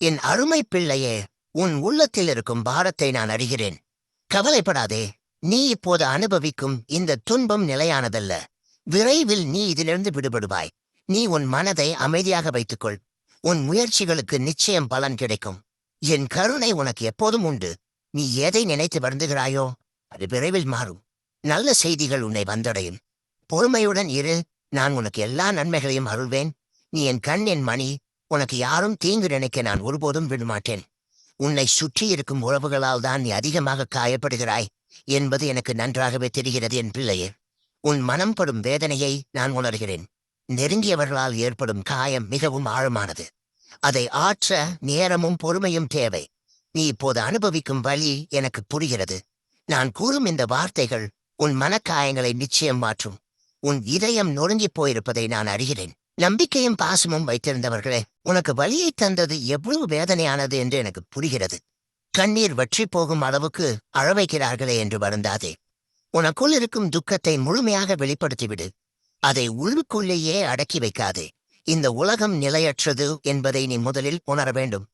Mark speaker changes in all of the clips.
Speaker 1: என் அருமை பிள்ளையே உன் உள்ளத்தில் இருக்கும் பாரத்தை நான் அறிகிறேன். கவலைப்படாதே நீ இப்போது அனுபவிக்கும் இந்த துன்பம் நிலையானதல்ல. விரைவில் நீ இதிலிருந்து விடுபடுவாய். நீ உன் மனதை அமைதியாக வைத்துக்கொள். உன் முயற்சிகளுக்கு நிச்சயம் பலன் கிடைக்கும். என் கருணை உனக்கு எப்போதும் உண்டு. நீ எதை நினைத்து வருந்துகிறாயோ அது விரைவில் மாறும். நல்ல செய்திகள் உன்னை வந்தடையும். பொறுமையுடன் இரு நான் உனக்கு எல்லா நன்மைகளையும் அருள்வேன். நீ என் கண் என் மணி உனக்கு யாரும் தீங்கு நினைக்க நான் ஒருபோதும் விடமாட்டேன். உன்னை சுற்றி இருக்கும் உறவுகளால் தான் நீ அதிகமாக காயப்படுகிறாய் என்பது எனக்கு நன்றாகவே தெரிகிறது என் பிள்ளையே. உன் மனம் படும் வேதனையை நான் உணர்கிறேன். நெருங்கியவர்களால் ஏற்படும் காயம் மிகவும் ஆழமானது. அதை ஆற்ற நேரமும் பொறுமையும் தேவை. நீ இப்போது அனுபவிக்கும் வழி எனக்கு புரிகிறது. நான் கூறும் இந்த வார்த்தைகள் உன் மனக்காயங்களை நிச்சயம் மாற்றும். உன் இதயம் நொறுங்கிப் போயிருப்பதை நான் அறிகிறேன். நம்பிக்கையும் பாசமும் வைத்திருந்தவர்களே உனக்கு வழியை தந்தது எவ்வளவு வேதனையானது என்று எனக்கு புரிகிறது. கண்ணீர் வற்றி போகும் அளவுக்கு அழவைக்கிறார்களே என்று வருந்தாதே. உனக்குள் இருக்கும் துக்கத்தை முழுமையாக வெளிப்படுத்திவிடு. அதை உள்ளுக்குள்ளேயே அடக்கி வைக்காதே. இந்த உலகம் நிலையற்றது என்பதை நீ முதலில் உணர வேண்டும்.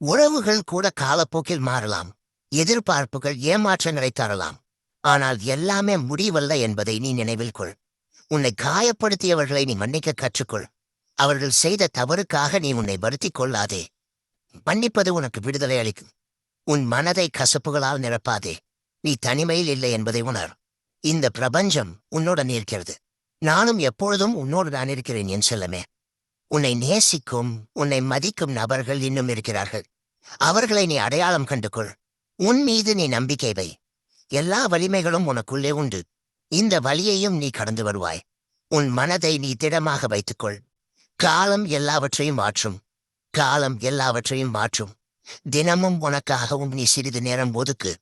Speaker 1: உறவுகள் கூட காலப்போக்கில் மாறலாம். எதிர்பார்ப்புகள் ஏமாற்றங்களை தரலாம். ஆனால் எல்லாமே முடிவல்ல என்பதை நீ நினைவில் கொள். உன்னை காயப்படுத்தியவர்களை நீ மன்னிக்க கற்றுக்கொள். அவர்கள் செய்த தவறுக்காக நீ உன்னை வருத்திக் கொள்ளாதே. மன்னிப்பது உனக்கு விடுதலை அளிக்கும். உன் மனதை கசப்புகளால் நிரப்பாதே. நீ தனிமையில் இல்லை என்பதை உணர். இந்த பிரபஞ்சம் உன்னுடன் இருக்கிறது நானும் எப்பொழுதும் உன்னோடு தான் இருக்கிறேன் என் செல்லமே. உன்னை நேசிக்கும் உன்னை மதிக்கும் நபர்கள் இன்னும் இருக்கிறார்கள். அவர்களை நீ அடையாளம் கண்டுகொள். உன் மீது நீ நம்பிக்கை வை. எல்லா வலிமைகளும் உனக்குள்ளே உண்டு. இந்த வழியையும் நீ கடந்து வருவாய். உன் மனதை நீ திடமாக வைத்துக்கொள். காலம் எல்லாவற்றையும் மாற்றும். காலம் எல்லாவற்றையும் மாற்றும். தினமும் உனக்காகவும் நீ சிறிது நேரம் ஒதுக்கு.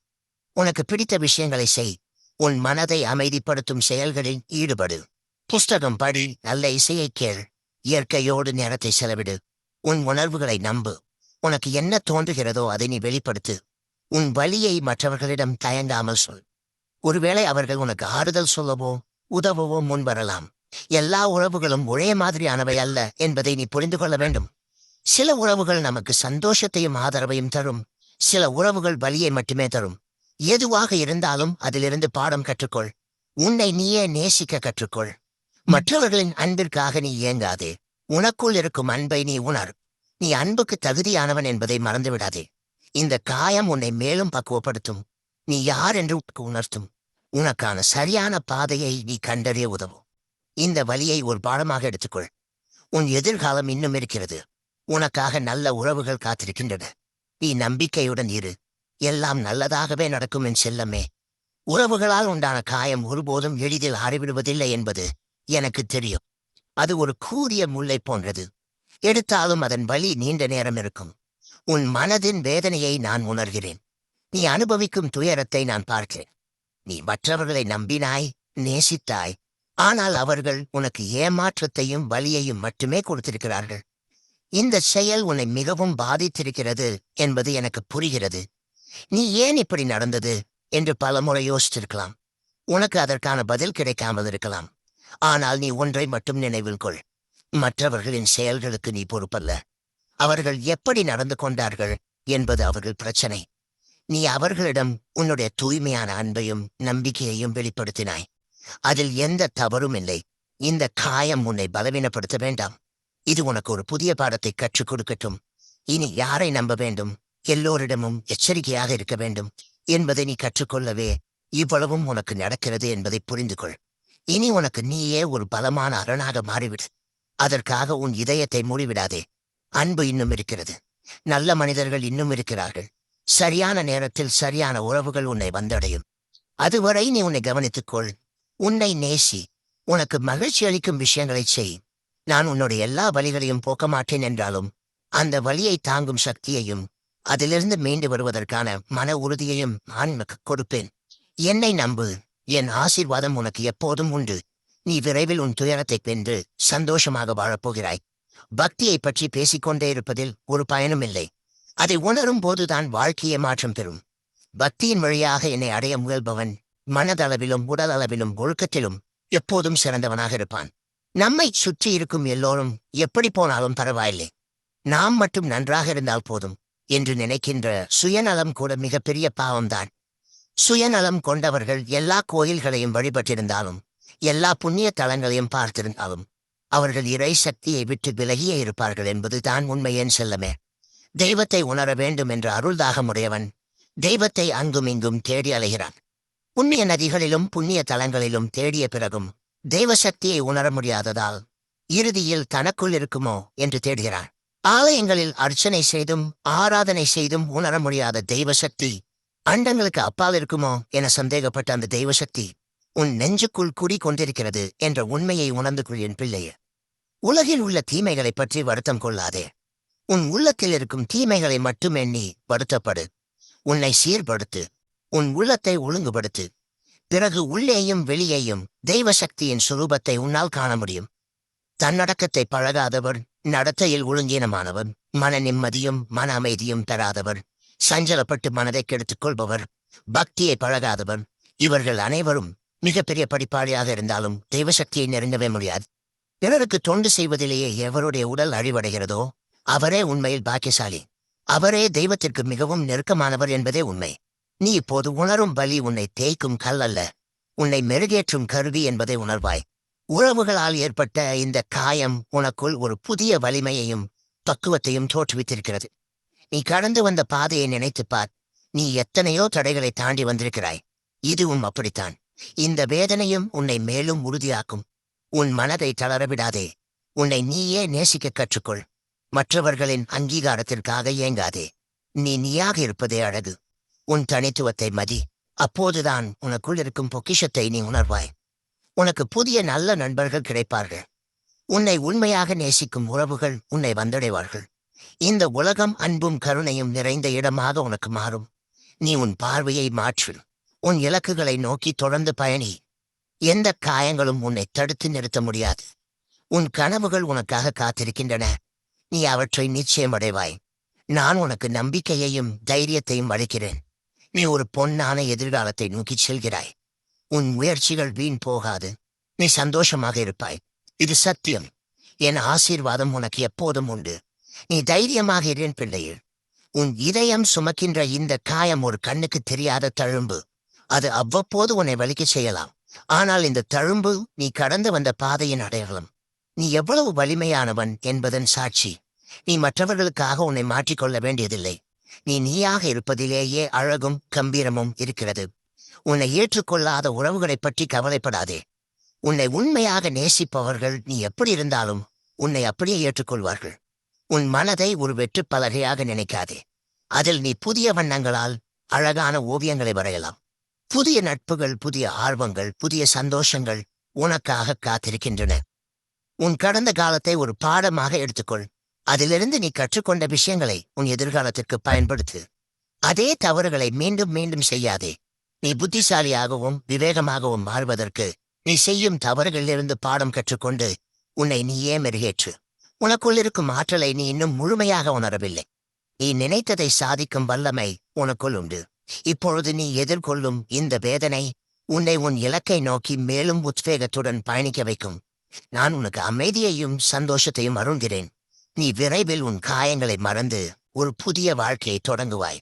Speaker 1: உனக்கு பிடித்த விஷயங்களை செய். உன் மனதை அமைதிப்படுத்தும் செயல்களில் ஈடுபடு. புஸ்தகம் படி நல்ல இசையை கேள். இயற்கையோடு நேரத்தை செலவிடு. உன் உணர்வுகளை நம்பு. உனக்கு என்ன தோன்றுகிறதோ அதை நீ வெளிப்படுத்து. உன் வழியை மற்றவர்களிடம் தயங்காமல் சொல். ஒருவேளை அவர்கள் உனக்கு ஆறுதல் சொல்லவோ உதவவோ முன் வரலாம் எல்லா உறவுகளும் ஒரே மாதிரியானவை அல்ல என்பதை நீ புரிந்து கொள்ள வேண்டும். சில உறவுகள் நமக்கு சந்தோஷத்தையும் ஆதரவையும் தரும். சில உறவுகள் வலியை மட்டுமே தரும். எதுவாக இருந்தாலும் அதிலிருந்து பாடம் கற்றுக்கொள். உன்னை நீயே நேசிக்க கற்றுக்கொள். மற்றவர்களின் அன்பிற்காக நீ ஏங்காதே. உனக்குள் இருக்கும் அன்பை நீ உணர். நீ அன்புக்கு தகுதியானவன் என்பதை மறந்துவிடாதே. இந்த காயம் உன்னை மேலும் பக்குவப்படுத்தும். நீ யார் என்று உனக்கு உணர்த்தும். உனக்கான சரியான பாதையை நீ கண்டறிய உதவும். இந்த வழியை ஒரு பாடமாக எடுத்துக்கொள். உன் எதிர்காலம் இன்னும் இருக்கிறது. உனக்காக நல்ல உறவுகள் காத்திருக்கின்றன. நீ நம்பிக்கையுடன் இரு. எல்லாம் நல்லதாகவே நடக்கும் என் செல்லமே. உறவுகளால் உண்டான காயம் ஒருபோதும் எளிதில் அறிவிடுவதில்லை என்பது எனக்கு தெரியும். அது ஒரு கூரிய முல்லை போன்றது. எடுத்தாலும் அதன் வலி நீண்ட நேரம் இருக்கும். உன் மனதின் வேதனையை நான் உணர்கிறேன். நீ அனுபவிக்கும் துயரத்தை நான் பார்க்கிறேன். நீ மற்றவர்களை நம்பினாய் நேசித்தாய். ஆனால் அவர்கள் உனக்கு ஏமாற்றத்தையும் வலியையும் மட்டுமே கொடுத்திருக்கிறார்கள். இந்த செயல் உன்னை மிகவும் பாதித்திருக்கிறது என்பது எனக்கு புரிகிறது. நீ ஏன் இப்படி நடந்தது என்று பலமுறை யோசித்திருக்கலாம். உனக்கு அதற்கான பதில் கிடைக்காமல் இருக்கலாம். ஆனால் நீ ஒன்றை மட்டும் நினைவில் கொள். மற்றவர்களின் செயல்களுக்கு நீ பொறுப்பல்ல. அவர்கள் எப்படி நடந்து கொண்டார்கள் என்பது அவர்கள் பிரச்சனை. நீ அவர்களிடம் உன்னுடைய தூய்மையான அன்பையும் நம்பிக்கையையும் வெளிப்படுத்தினாய். அதில் எந்த தவறும் இல்லை. இந்த காயம் உன்னை பலவீனப்படுத்த வேண்டாம். இது உனக்கு ஒரு புதிய பாடத்தை கற்றுக் கொடுக்கட்டும். இனி யாரை நம்ப வேண்டும்? எல்லோரிடமும் எச்சரிக்கையாக இருக்க வேண்டும். என்பதை நீ கற்றுக்கொள்ளவே இவ்வளவும் உனக்கு நடக்கிறது என்பதை புரிந்து கொள் இனி உனக்கு நீயே ஒரு பலமான அரணாக மாறிவிடு. அதற்காக உன் இதயத்தை மூடிவிடாதே. அன்பு இன்னும் இருக்கிறது. நல்ல மனிதர்கள் இன்னும் இருக்கிறார்கள். சரியான நேரத்தில் சரியான உறவுகள் உன்னை வந்தடையும். அதுவரை நீ உன்னை கவனித்துக்கொள். உன்னை நேசி. உனக்கு மகிழ்ச்சி அளிக்கும் விஷயங்களைச் செய். நான் உன்னுடைய எல்லா வழிகளையும் போக்க மாட்டேன் என்றாலும் அந்த வழியை தாங்கும் சக்தியையும் அதிலிருந்து மீண்டு வருவதற்கான மன உறுதியையும் நான் உனக்கு கொடுப்பேன். என்னை நம்பு. என் ஆசீர்வாதம் உனக்கு எப்போதும் உண்டு. நீ விரைவில் உன் துயரத்தை வென்று சந்தோஷமாக வாழப்போகிறாய் பக்தியை பற்றி பேசிக்கொண்டே இருப்பதில் ஒரு பயனும் இல்லை. அதை உணரும் போதுதான் வாழ்க்கையை மாற்றம் பெறும். பக்தியின் வழியாக என்னை அடைய முயல்பவன் மனதளவிலும் உடலளவிலும் ஒழுக்கத்திலும் எப்போதும் சிறந்தவனாக இருப்பான். நம்மை சுற்றி இருக்கும் எல்லோரும் எப்படி போனாலும் பரவாயில்லை. நாம் மட்டும் நன்றாக இருந்தால் போதும் என்று நினைக்கின்ற சுயநலம் கூட மிகப்பெரிய பாவம்தான். சுயநலம் கொண்டவர்கள் எல்லா கோயில்களையும் வழிபட்டிருந்தாலும் எல்லா புண்ணிய தலங்களையும் பார்த்திருந்தாலும் அவர்கள் இறை சக்தியை விட்டு விலகியே இருப்பார்கள் என்பதுதான் உண்மையேன் செல்லமே. தெய்வத்தை உணர வேண்டும் என்ற அருள்தாகமுடையவன் தெய்வத்தை அங்கும் இங்கும் தேடி அலைகிறான். புண்ணிய நதிகளிலும் புண்ணிய தலங்களிலும் தேடிய பிறகும் தெய்வ சக்தியை உணர முடியாததால் இறுதியில் தனக்குள் இருக்குமோ என்று தேடுகிறான். ஆலயங்களில் அர்ச்சனை செய்தும் ஆராதனை செய்தும் உணர முடியாத தெய்வ சக்தி அண்டங்களுக்கு அப்பால் இருக்குமோ என சந்தேகப்பட்ட அந்த தெய்வ சக்தி உன் நெஞ்சுக்குள் குடி கொண்டிருக்கிறது என்ற உண்மையை உணர்ந்து கொள் என் பிள்ளையே. உலகில் உள்ள தீமைகளைப் பற்றி வருத்தம் கொள்ளாதே. உன் உள்ளத்தில் இருக்கும் தீமைகளை மட்டும் எண்ணி வருத்தப்படு. உன்னை சீர்படுத்து. உன் உள்ளத்தை ஒழுங்குபடுத்து. பிறகு உள்ளேயும் வெளியேயும் தெய்வ சக்தியின் சுரூபத்தை உன்னால் காண முடியும். தன்னடக்கத்தை பழகாதவர் நடத்தையில் ஒழுங்கீனமானவர் மன நிம்மதியும் மன அமைதியும் தராதவர் சஞ்சலப்பட்டு மனதை கெடுத்துக் கொள்பவர் பக்தியை பழகாதவர் இவர்கள் அனைவரும் மிகப்பெரிய படிப்பாளியாக இருந்தாலும் தெய்வ சக்தியை நெருங்கவே முடியாது. பிறருக்கு தொண்டு செய்வதிலேயே எவருடைய உடல் அழிவடைகிறதோ அவரே உண்மையில் பாக்கியசாலி. அவரே தெய்வத்திற்கு மிகவும் நெருக்கமானவர் என்பதே உண்மை. நீ இப்போது உணரும் பலி உன்னை தேய்க்கும் கல் அல்ல. உன்னை மெருகேற்றும் கருவி என்பதை உணர்வாய். உறவுகளால் ஏற்பட்ட இந்த காயம் உனக்குள் ஒரு புதிய வலிமையையும் பக்குவத்தையும் தோற்றுவித்திருக்கிறது. நீ கடந்து வந்த பாதையை நினைத்துப் பார். நீ எத்தனையோ தடைகளை தாண்டி வந்திருக்கிறாய். இதுவும் அப்படித்தான். இந்த வேதனையும் உன்னை மேலும் உறுதியாக்கும். உன் மனதை தளரவிடாதே உன்னை நீயே நேசிக்க கற்றுக்கொள். மற்றவர்களின் அங்கீகாரத்திற்காக ஏங்காதே. நீ நீயாக இருப்பதே அழகு. உன் தனித்துவத்தை மதி. அப்போதுதான் உனக்குள் இருக்கும் பொக்கிஷத்தை நீ உணர்வாய். உனக்கு புதிய நல்ல நண்பர்கள் கிடைப்பார்கள். உன்னை உண்மையாக நேசிக்கும் உறவுகள் உன்னை வந்தடைவார்கள். இந்த உலகம் அன்பும் கருணையும் நிறைந்த இடமாக உனக்கு மாறும். நீ உன் பார்வையை மாற்று. உன் இலக்குகளை நோக்கி தொடர்ந்து பயணி. எந்த காயங்களும் உன்னை தடுத்து நிறுத்த முடியாது. உன் கனவுகள் உனக்காக காத்திருக்கின்றன. நீ அவற்றை நிச்சயம் அடைவாய். நான் உனக்கு நம்பிக்கையையும் தைரியத்தையும் அளிக்கிறேன். நீ ஒரு பொன்னான எதிர்காலத்தை நோக்கிச் செல்கிறாய். உன் முயற்சிகள் வீண் போகாது. நீ சந்தோஷமாக இருப்பாய். இது சத்தியம். என் ஆசீர்வாதம் உனக்கு எப்போதும் உண்டு. நீ தைரியமாக இரேன் பிள்ளையில் உன் இதயம் சுமக்கின்ற இந்த காயம் ஒரு கண்ணுக்கு தெரியாத தழும்பு. அது அவ்வப்போது உன்னை வலிக்க செய்யலாம். ஆனால் இந்த தழும்பு நீ கடந்து வந்த பாதையின் அடையாளம். நீ எவ்வளவு வலிமையானவன் என்பதன் சாட்சி. நீ மற்றவர்களுக்காக உன்னை மாற்றிக்கொள்ள வேண்டியதில்லை. நீ நீயாக இருப்பதிலேயே அழகும் கம்பீரமும் இருக்கிறது. உன்னை ஏற்றுக்கொள்ளாத உறவுகளைப் பற்றி கவலைப்படாதே. உன்னை உண்மையாக நேசிப்பவர்கள் நீ எப்படி இருந்தாலும் உன்னை அப்படியே ஏற்றுக்கொள்வார்கள். உன் மனதை ஒரு வெற்றுப் பலகையாக நினைக்காதே. அதில் நீ புதிய வண்ணங்களால் அழகான ஓவியங்களை வரையலாம். புதிய நட்புகள் புதிய ஆர்வங்கள் புதிய சந்தோஷங்கள் உனக்காக காத்திருக்கின்றன. உன் கடந்த காலத்தை ஒரு பாடமாக எடுத்துக்கொள். அதிலிருந்து நீ கற்றுக்கொண்ட விஷயங்களை உன் எதிர்காலத்திற்கு பயன்படுத்து. அதே தவறுகளை மீண்டும் மீண்டும் செய்யாதே. நீ புத்திசாலியாகவும் விவேகமாகவும் மாறுவதற்கு நீ செய்யும் தவறுகளிலிருந்து பாடம் கற்றுக்கொண்டு உன்னை நீயே மெருகேற்று. உனக்குள் இருக்கும் ஆற்றலை நீ இன்னும் முழுமையாக உணரவில்லை. நீ நினைத்ததை சாதிக்கும் வல்லமை உனக்குள் உண்டு. இப்பொழுது நீ எதிர்கொள்ளும் இந்த வேதனை உன்னை உன் இலக்கை நோக்கி மேலும் உத்வேகத்துடன் பயணிக்க வைக்கும். நான் உனக்கு அமைதியையும் சந்தோஷத்தையும் அருள்கிறேன். நீ விரைவில் உன் காயங்களை மறந்து ஒரு புதிய வாழ்க்கையை தொடங்குவாய்.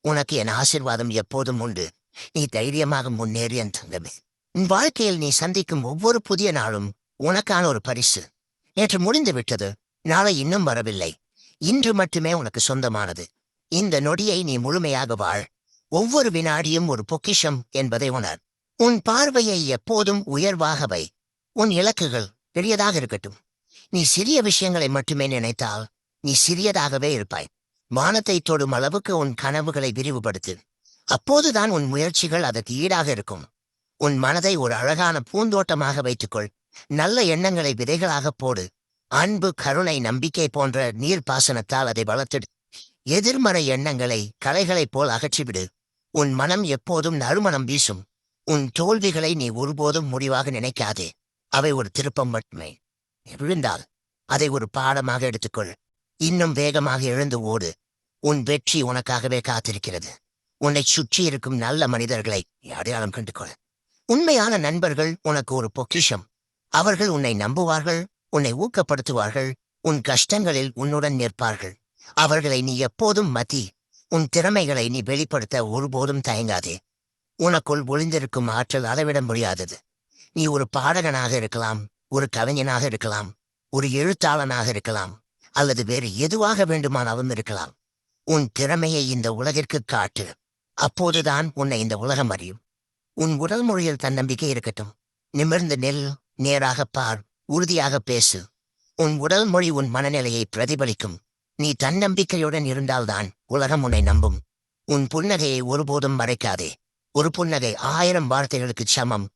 Speaker 1: உனக்கு என் ஆசிர்வாதம் எப்போதும் உண்டு. நீ தைரியமாக முன்னேறியன் தங்கமே. உன் வாழ்க்கையில் நீ சந்திக்கும் ஒவ்வொரு புதிய நாளும் உனக்கான ஒரு பரிசு. நேற்று முடிந்து விட்டது நாளை இன்னும் வரவில்லை. இன்று மட்டுமே உனக்கு சொந்தமானது. இந்த நொடியை நீ முழுமையாக வாழ். ஒவ்வொரு வினாடியும் ஒரு பொக்கிஷம் என்பதை உணர். உன் பார்வையை எப்போதும் உயர்வாக வை. உன் இலக்குகள் பெரியதாக இருக்கட்டும். நீ சிறிய விஷயங்களை மட்டுமே நினைத்தால் நீ சிறியதாகவே இருப்பாய். வானத்தை தொடும் அளவுக்கு உன் கனவுகளை விரிவுபடுத்து. அப்போதுதான் உன் முயற்சிகள் அதற்கு ஈடாக இருக்கும். உன் மனதை ஒரு அழகான பூந்தோட்டமாக வைத்துக்கொள். நல்ல எண்ணங்களை விதைகளாக போடு. அன்பு கருணை நம்பிக்கை போன்ற நீர் பாசனத்தால் அதை வளர்த்திடு. எதிர்மறை எண்ணங்களை கலைகளைப் போல் அகற்றிவிடு. உன் மனம் எப்போதும் நறுமணம் வீசும். உன் தோல்விகளை நீ ஒருபோதும் முடிவாக நினைக்காதே. அவை ஒரு திருப்பம் மட்டுமே. விழுந்தால் அதை ஒரு பாடமாக எடுத்துக்கொள். இன்னும் வேகமாக எழுந்து ஓடு. உன் வெற்றி உனக்காகவே காத்திருக்கிறது. உன்னை சுற்றி இருக்கும் நல்ல மனிதர்களை அடையாளம் கண்டுகொள். உண்மையான நண்பர்கள் உனக்கு ஒரு பொக்கிஷம். அவர்கள் உன்னை நம்புவார்கள் உன்னை ஊக்கப்படுத்துவார்கள் உன் கஷ்டங்களில் உன்னுடன் நிற்பார்கள். அவர்களை நீ எப்போதும் மதி. உன் திறமைகளை நீ வெளிப்படுத்த ஒருபோதும் தயங்காதே. உனக்குள் ஒளிந்திருக்கும் ஆற்றல் அளவிட முடியாதது. நீ ஒரு பாடகனாக இருக்கலாம் ஒரு கவிஞனாக இருக்கலாம் ஒரு எழுத்தாளனாக இருக்கலாம் அல்லது வேறு எதுவாக வேண்டுமானாலும் இருக்கலாம். உன் திறமையை இந்த உலகிற்கு காட்டு. அப்போதுதான் உன்னை இந்த உலகம் அறியும். உன் உடல் மொழியில் தன்னம்பிக்கை இருக்கட்டும். நிமிர்ந்து நெல் நேராக பார் உறுதியாக பேசு. உன் உடல் மொழி உன் மனநிலையை பிரதிபலிக்கும். நீ தன்னம்பிக்கையுடன் இருந்தால்தான் உலகம் உன்னை நம்பும். உன் புன்னகையை ஒருபோதும் மறைக்காதே. ஒரு புன்னகை ஆயிரம் வார்த்தைகளுக்குச் சமம்.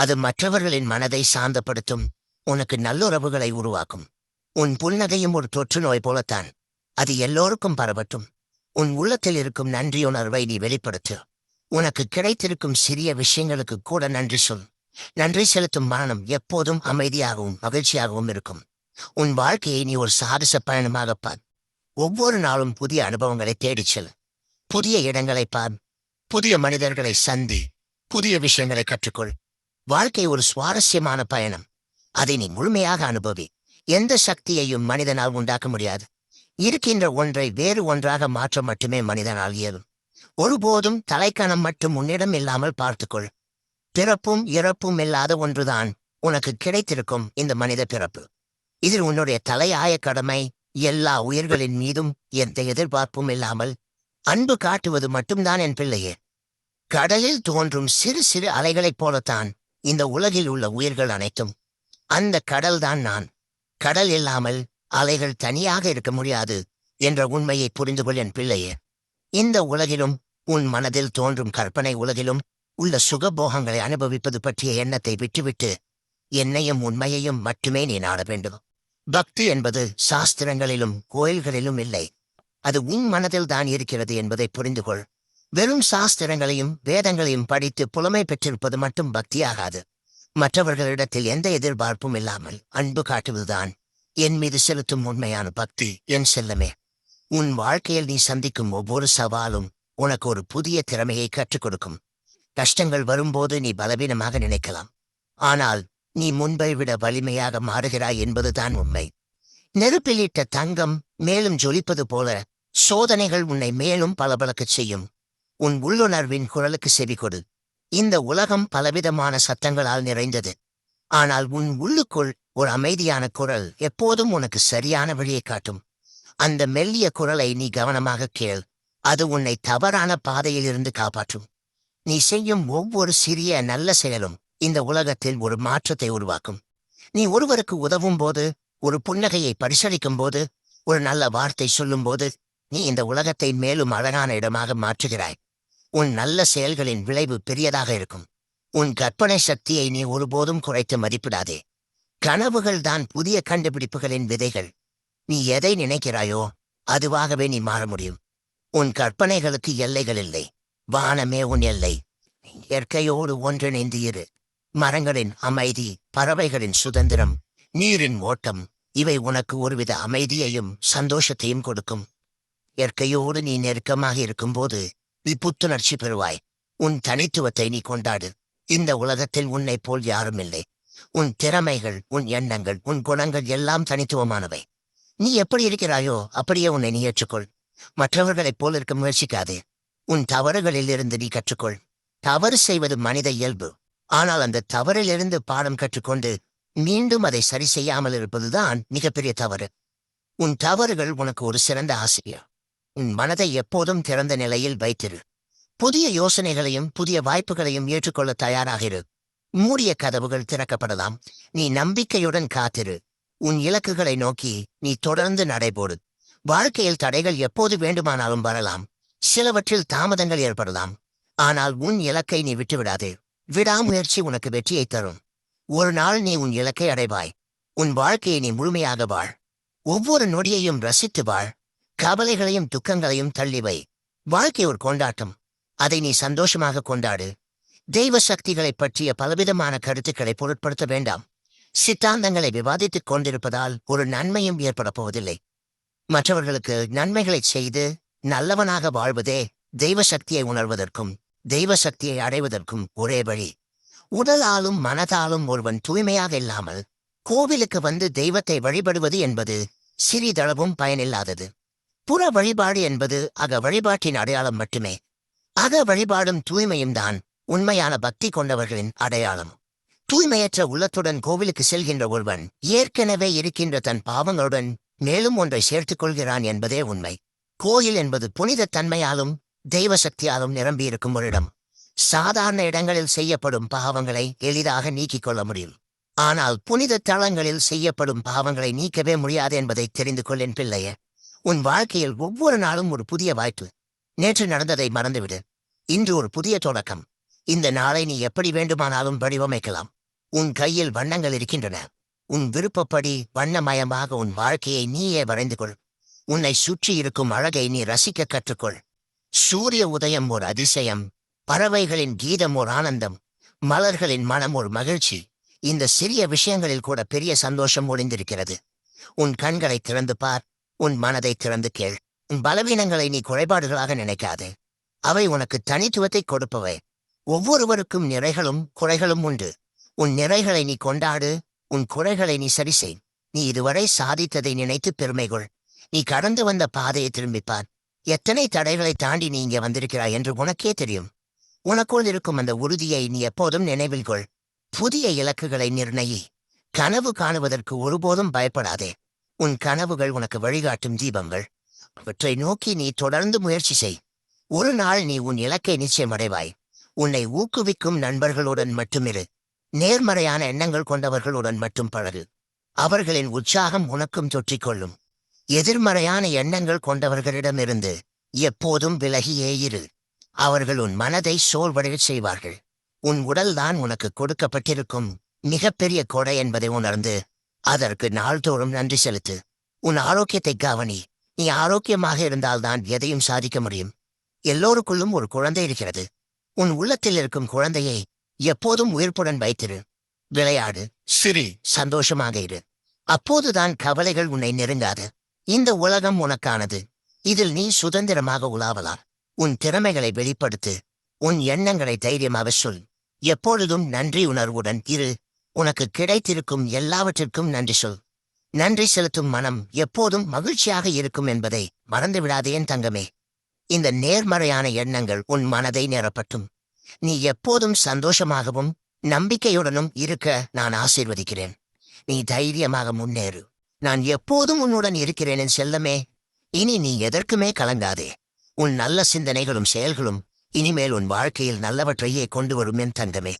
Speaker 1: அது மற்றவர்களின் மனதை சாந்தப்படுத்தும் உனக்கு நல்லுறவுகளை உருவாக்கும். உன் புன்னகையும் ஒரு தொற்று நோய் போலத்தான். அது எல்லோருக்கும் பரவட்டும். உன் உள்ளத்தில் இருக்கும் நன்றியுணர்வை நீ வெளிப்படுத்து. உனக்கு கிடைத்திருக்கும் சிறிய விஷயங்களுக்கு கூட நன்றி சொல். நன்றி செலுத்தும் மரணம் எப்போதும் அமைதியாகவும் மகிழ்ச்சியாகவும் இருக்கும். உன் வாழ்க்கையை நீ ஒரு சாகச பயணமாக பார். ஒவ்வொரு நாளும் புதிய அனுபவங்களை தேடிச் செல். புதிய இடங்களை பார். புதிய மனிதர்களை சந்தி. புதிய விஷயங்களை கற்றுக்கொள். வாழ்க்கை ஒரு சுவாரஸ்யமான பயணம். அதை நீ முழுமையாக அனுபவி. எந்த சக்தியையும் மனிதனால் உண்டாக்க முடியாது. இருக்கின்ற ஒன்றை வேறு ஒன்றாக மாற்ற மட்டுமே மனிதனால் இயலும். ஒருபோதும் தலைக்கணம் மட்டும் உன்னிடம் இல்லாமல் பார்த்துக்கொள். பிறப்பும் இறப்பும் இல்லாத ஒன்றுதான் உனக்கு கிடைத்திருக்கும் இந்த மனித பிறப்பு. இதில் உன்னுடைய தலையாய கடமை எல்லா உயிர்களின் மீதும் எந்த எதிர்பார்ப்பும் இல்லாமல் அன்பு காட்டுவது மட்டும்தான் என் பிள்ளையே. கடலில் தோன்றும் சிறு சிறு அலைகளைப் போலத்தான் இந்த உலகில் உள்ள உயிர்கள் அனைத்தும் அந்த கடல்தான் நான். கடல் இல்லாமல் அலைகள் தனியாக இருக்க முடியாது என்ற உண்மையை புரிந்து கொள் என் பிள்ளையே. இந்த உலகிலும் உன் மனதில் தோன்றும் கற்பனை உலகிலும் உள்ள சுகபோகங்களை அனுபவிப்பது பற்றிய எண்ணத்தை விட்டுவிட்டு என்னையும் உண்மையையும் மட்டுமே நீ நாட வேண்டும். பக்தி என்பது சாஸ்திரங்களிலும் கோயில்களிலும் இல்லை. அது உன் மனதில் தான் இருக்கிறது என்பதை புரிந்து கொள். வெறும் சாஸ்திரங்களையும் வேதங்களையும் படித்து புலமை பெற்றிருப்பது மட்டும் பக்தியாகாது. மற்றவர்களிடத்தில் எந்த எதிர்பார்ப்பும் இல்லாமல் அன்பு காட்டுவதுதான் என் மீது செலுத்தும் உண்மையான பக்தி என் செல்லமே. உன் வாழ்க்கையில் நீ சந்திக்கும் ஒவ்வொரு சவாலும் உனக்கு ஒரு புதிய திறமையை கற்றுக் கொடுக்கும். கஷ்டங்கள் வரும்போது நீ பலவீனமாக நினைக்கலாம். ஆனால் நீ முன்பை விட வலிமையாக மாறுகிறாய் என்பதுதான் உண்மை. நெருப்பிலிட்ட தங்கம் மேலும் ஜொலிப்பது போல சோதனைகள் உன்னை மேலும் பளபளக்கச் செய்யும். உன் உள்ளுணர்வின் குரலுக்கு செவி கொடு. இந்த உலகம் பலவிதமான சத்தங்களால் நிறைந்தது. ஆனால் உன் உள்ளுக்குள் ஒரு அமைதியான குரல் எப்போதும் உனக்கு சரியான வழியை காட்டும். அந்த மெல்லிய குரலை நீ கவனமாக கேள். அது உன்னை தவறான பாதையிலிருந்து காப்பாற்றும். நீ செய்யும் ஒவ்வொரு சிறிய நல்ல செயலும் இந்த உலகத்தில் ஒரு மாற்றத்தை உருவாக்கும். நீ ஒருவருக்கு உதவும் போது ஒரு புன்னகையை பரிசளிக்கும் போது ஒரு நல்ல வார்த்தை சொல்லும்போது நீ இந்த உலகத்தை மேலும் அழகான இடமாக மாற்றுகிறாய். உன் நல்ல செயல்களின் விளைவு பெரியதாக இருக்கும். உன் கற்பனை சக்தியை நீ ஒருபோதும் குறைத்து மதிப்பிடாதே. கனவுகள் தான் புதிய கண்டுபிடிப்புகளின் விதைகள். நீ எதை நினைக்கிறாயோ அதுவாகவே நீ மாற முடியும். உன் கற்பனைகளுக்கு எல்லைகள் இல்லை. வானமே உன் எல்லை. இயற்கையோடு ஒன்றிணைந்து இரு மரங்களின் அமைதி பறவைகளின் சுதந்திரம் நீரின் ஓட்டம் இவை உனக்கு ஒருவித அமைதியையும் சந்தோஷத்தையும் கொடுக்கும். இயற்கையோடு நீ நெருக்கமாக இருக்கும்போது நீ புத்துணர்ச்சி பெறுவாய். உன் தனித்துவத்தை நீ கொண்டாடு. இந்த உலகத்தில் உன்னைப் போல் யாரும் இல்லை உன் திறமைகள் உன் எண்ணங்கள் உன் குணங்கள் எல்லாம் தனித்துவமானவை. நீ எப்படி இருக்கிறாயோ அப்படியே உன்னை நீ ஏற்றுக்கொள். மற்றவர்களைப் போல் இருக்க முயற்சிக்காதே. உன் தவறுகளில் இருந்து நீ கற்றுக்கொள். தவறு செய்வது மனித இயல்பு. ஆனால் அந்த தவறிலிருந்து பாடம் கற்றுக்கொண்டு மீண்டும் அதை சரி செய்யாமல் இருப்பதுதான் மிகப்பெரிய தவறு. உன் தவறுகள் உனக்கு ஒரு சிறந்த ஆசிரியர். உன் மனதை எப்போதும் திறந்த நிலையில் வைத்திரு. புதிய யோசனைகளையும் புதிய வாய்ப்புகளையும் ஏற்றுக்கொள்ள தயாராகிரு மூடிய கதவுகள் திறக்கப்படலாம். நீ நம்பிக்கையுடன் காத்திரு. உன் இலக்குகளை நோக்கி நீ தொடர்ந்து நடைபோடு. வாழ்க்கையில் தடைகள் எப்போது வேண்டுமானாலும் வரலாம். சிலவற்றில் தாமதங்கள் ஏற்படலாம். ஆனால் உன் இலக்கை நீ விட்டுவிடாதே. விடாமுயற்சி உனக்கு வெற்றியை தரும். ஒரு நாள் நீ உன் இலக்கை அடைவாய். உன் வாழ்க்கையை நீ முழுமையாக வாழ். ஒவ்வொரு நொடியையும் ரசித்து வாழ். கவலைகளையும் துக்கங்களையும் தள்ளிவை. வாழ்க்கை ஒரு கொண்டாட்டம். அதை நீ சந்தோஷமாக கொண்டாடு. தெய்வ சக்திகளைப் பற்றிய பலவிதமான கருத்துக்களை பொருட்படுத்த வேண்டாம். சித்தாந்தங்களை விவாதித்துக் கொண்டிருப்பதால் ஒரு நன்மையும் ஏற்படப் போவதில்லை. மற்றவர்களுக்கு நன்மைகளைச் செய்து நல்லவனாக வாழ்வதே தெய்வ சக்தியை உணர்வதற்கும் தெய்வ சக்தியை அடைவதற்கும் ஒரே வழி. உடலாலும் மனதாலும் ஒருவன் தூய்மையாக இல்லாமல் கோவிலுக்கு வந்து தெய்வத்தை வழிபடுவது என்பது சிறிதளவும் பயனில்லாதது. புற வழிபாடு என்பது அக வழிபாட்டின் அடையாளம் மட்டுமே. அக வழிபாடும் தூய்மையும் தான் உண்மையான பக்தி கொண்டவர்களின் அடையாளம். தூய்மையற்ற உள்ளத்துடன் கோவிலுக்கு செல்கின்ற ஒருவன் ஏற்கனவே இருக்கின்ற தன் பாவங்களுடன் மேலும் ஒன்றை சேர்த்துக் கொள்கிறான் என்பதே உண்மை. கோயில் என்பது புனித தன்மையாலும் தெய்வ சக்தியாலும் நிரம்பியிருக்கும் ஒரு இடம் சாதாரண இடங்களில் செய்யப்படும் பாவங்களை எளிதாக நீக்கிக் கொள்ள முடியும். ஆனால் புனித தளங்களில் செய்யப்படும் பாவங்களை நீக்கவே முடியாது என்பதை தெரிந்து கொள்ளேன் பிள்ளையே. உன் வாழ்க்கையில் ஒவ்வொரு நாளும் ஒரு புதிய வாய்ப்பு. நேற்று நடந்ததை மறந்துவிடு. இன்று ஒரு புதிய தொடக்கம். இந்த நாளை நீ எப்படி வேண்டுமானாலும் வடிவமைக்கலாம். உன் கையில் வண்ணங்கள் இருக்கின்றன. உன் விருப்பப்படி வண்ணமயமாக உன் வாழ்க்கையை நீயே வரைந்து கொள். உன்னை சுற்றி இருக்கும் அழகை நீ ரசிக்க கற்றுக்கொள். சூரிய உதயம் ஒரு அதிசயம். பறவைகளின் கீதம் ஒரு ஆனந்தம். மலர்களின் மனம் ஒரு மகிழ்ச்சி. இந்த சிறிய விஷயங்களில் கூட பெரிய சந்தோஷம் ஒளிந்திருக்கிறது. உன் கண்களை திறந்து பார். உன் மனதை திறந்து கேள். உன் பலவீனங்களை நீ குறைபாடுகளாக நினைக்காதே. அவை உனக்கு தனித்துவத்தை கொடுப்பவை. ஒவ்வொருவருக்கும் நிறைகளும் குறைகளும் உண்டு. உன் நிறைகளை நீ கொண்டாடு. உன் குறைகளை நீ சரி செய். நீ இதுவரை சாதித்ததை நினைத்து பெருமை கொள் நீ கடந்து வந்த பாதையை திரும்பிப்பார். எத்தனை தடைகளை தாண்டி நீ இங்கே வந்திருக்கிறாய் என்று உனக்கே தெரியும். உனக்குள் இருக்கும் அந்த உறுதியை நீ எப்போதும் நினைவில் கொள். புதிய இலக்குகளை நிர்ணயி. கனவு காணுவதற்கு ஒருபோதும் பயப்படாதே. உன் கனவுகள் உனக்கு வழிகாட்டும் தீபங்கள். அவற்றை நோக்கி நீ தொடர்ந்து முயற்சி செய். ஒரு நாள் நீ உன் இலக்கை நிச்சயம் அடைவாய் உன்னை ஊக்குவிக்கும் நண்பர்களுடன் மட்டுமிரு. நேர்மறையான எண்ணங்கள் கொண்டவர்களுடன் மட்டும் பழகு. அவர்களின் உற்சாகம் உனக்கும் தொற்றிக்கொள்ளும். எதிர்மறையான எண்ணங்கள் கொண்டவர்களிடமிருந்து எப்போதும் விலகியே இரு. அவர்கள் உன் மனதை சோர்வடையச் செய்வார்கள். உன் உடல்தான் உனக்கு கொடுக்கப்பட்டிருக்கும் மிகப்பெரிய கொடை என்பதை உணர்ந்து அதற்கு நாள்தோறும் நன்றி செலுத்து. உன் ஆரோக்கியத்தை கவனி. நீ ஆரோக்கியமாக இருந்தால்தான் எதையும் சாதிக்க முடியும். எல்லோருக்குள்ளும் ஒரு குழந்தை இருக்கிறது. உன் உள்ளத்தில் இருக்கும் குழந்தையை எப்போதும் உயிர்ப்புடன் வைத்திரு. விளையாடு.
Speaker 2: சிரி.
Speaker 1: சந்தோஷமாக இரு. அப்போதுதான் கவலைகள் உன்னை நெருங்காது. இந்த உலகம் உனக்கானது. இதில் நீ சுதந்திரமாக உலாவலாம். உன் திறமைகளை வெளிப்படுத்து. உன் எண்ணங்களை தைரியமாக சொல். எப்பொழுதும் நன்றி உணர்வுடன் இரு. உனக்கு கிடைத்திருக்கும் எல்லாவற்றிற்கும் நன்றி சொல். நன்றி செலுத்தும் மனம் எப்போதும் மகிழ்ச்சியாக இருக்கும் என்பதை மறந்துவிடாதே என் தங்கமே. இந்த நேர்மறையான எண்ணங்கள் உன் மனதை நிரப்பட்டும் நீ எப்போதும் சந்தோஷமாகவும் நம்பிக்கையுடனும் இருக்க நான் ஆசீர்வதிக்கிறேன். நீ தைரியமாக முன்னேறு. நான் எப்போதும் உன்னுடன் இருக்கிறேன் என் செல்லமே. இனி நீ எதற்குமே கலங்காதே. உன் நல்ல சிந்தனைகளும் செயல்களும் இனிமேல் உன் வாழ்க்கையில் நல்லவற்றையே கொண்டு வரும் என் தங்கமே.